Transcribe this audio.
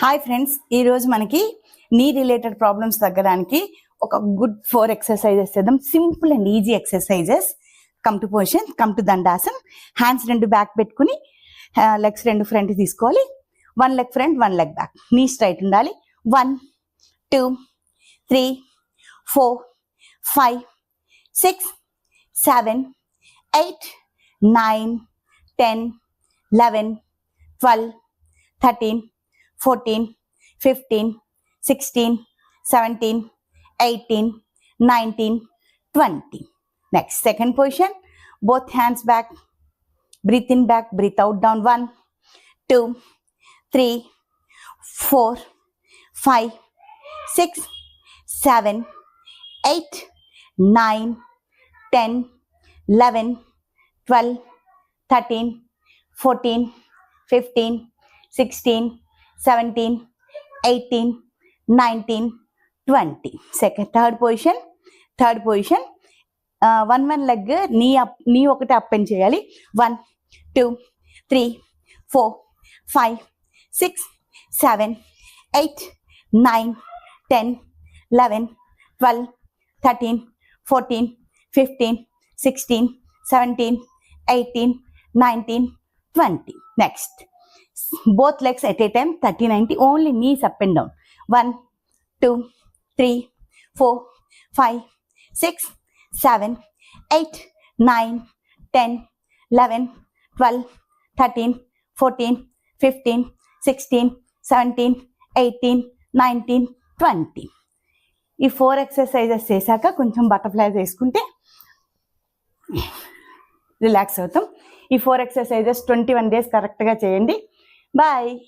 Hi friends ఈరోజు మనకి నీ రిలేటెడ్ ప్రాబ్లమ్స్ తగ్గడానికి ఒక గుడ్ ఫోర్ ఎక్సర్సైజెస్ చేద్దాం. Simple and easy exercises come to position come to Dandasan hands రెండు బ్యాక్ పెట్టుకుని లెగ్స్ రెండు ఫ్రంట్ తీసుకోవాలి. One leg front one leg back knee straight ఉండాలి. One two three four five six seven eight nine ten eleven twelve thirteen 14, 15, 16, 17, 18, 19, 20. Next, second position. Both hands back. Breathe in back, breathe out down. One, two, three, four, five, six, seven, eight, nine, ten, eleven, twelve, thirteen, fourteen, fifteen, sixteen. Seventeen eighteen nineteen twenty second third position third position one one leg knee up knee ఒకటి up and చేయాలి. One two three four five six seven eight nine ten eleven twelve thirteen fourteen fifteen sixteen seventeen eighteen nineteen twenty next both legs at a time 30 90 only knees up and down. 1 2 3 4 5 6 7 8 9 10 11 12 13 14 15 16 17 18 19 20 ఈ four exercises చేశాక కొంచెం butterflies వేసుకుంటే relax అవుతాం. ఈ four exercises twenty one days కరెక్ట్గా చేయండి. Bye.